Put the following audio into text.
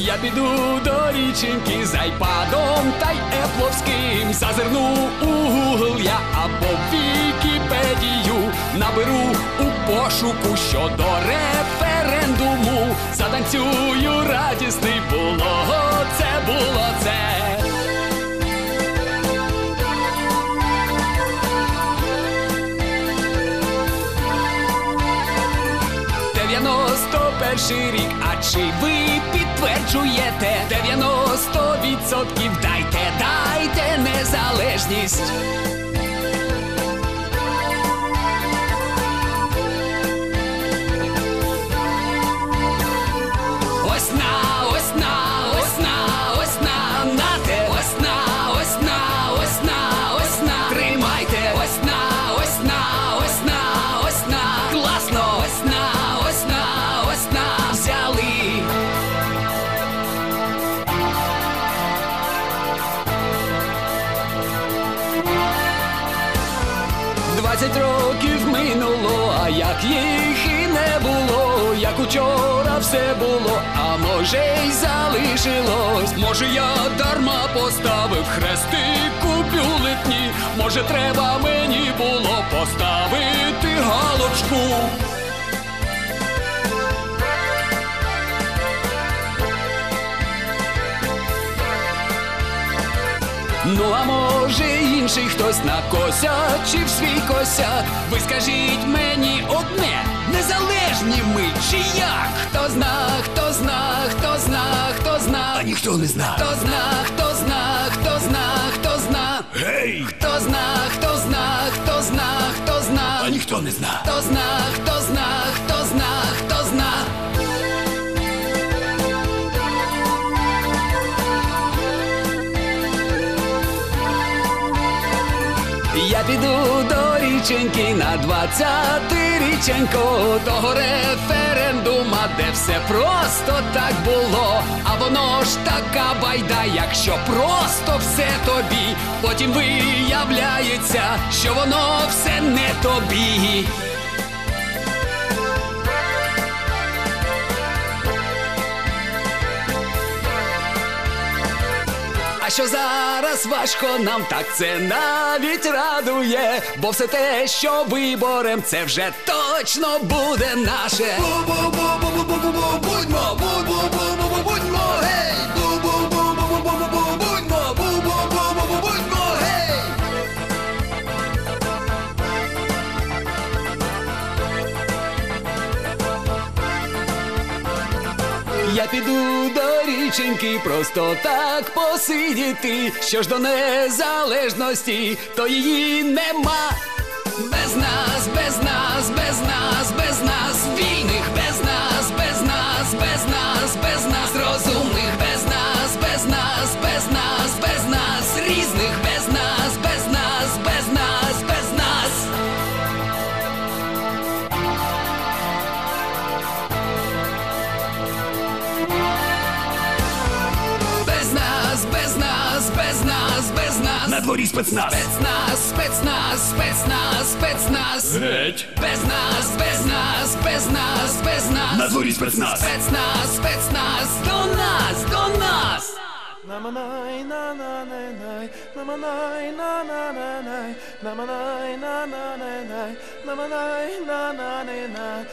Я піду до річеньки з айпадом та й епловським. Зазирну у Google я або Вікіпедію. Наберу у пошуку щодо референдуму. Затанцюю радісний було, це було це. Дев'яносто перший рік, а чи ви підтверджуєте? 90% дайте, дайте незалежність. Двадцять років минуло, а як їх і не було, як учора все було, а може й залишилось. Може, я дарма поставив хрести у бюлетні, може, треба мені було поставити галочку. Ну а може інший хтось накосячив свій косяк. Ви скажіть мені одне, незалежні ми чи як? Хто зна, хто зна, хто зна, хто зна, а ніхто не зна. Хто зна, хто зна, хто зна, хто зна. Гей! Хто зна, хто зна, хто зна, хто зна, а ніхто не зна. Хто зна, хто зна, хто зна, хто піду до річеньки на двадцятиріченько, того референдума, де все просто так було. А воно ж така байда, якщо просто все тобі, потім виявляється, що воно все не тобі. Що зараз важко нам, так це навіть радує, бо все те, що виборем, це вже точно буде наше. Я піду до річеньки просто так посидіти. Що ж до незалежності, то її нема. Без нас, без нас, без нас, без надворі спецназ. Спецназ, спецназ, спецназ, спецназ. Геть. Без нас, без нас, без нас, без нас. Надворі спецназ. Спецназ, спецназ, до нас, до нас. Наманай, на на на най наманай, на на на най наманай, на на на най наманай, на на на най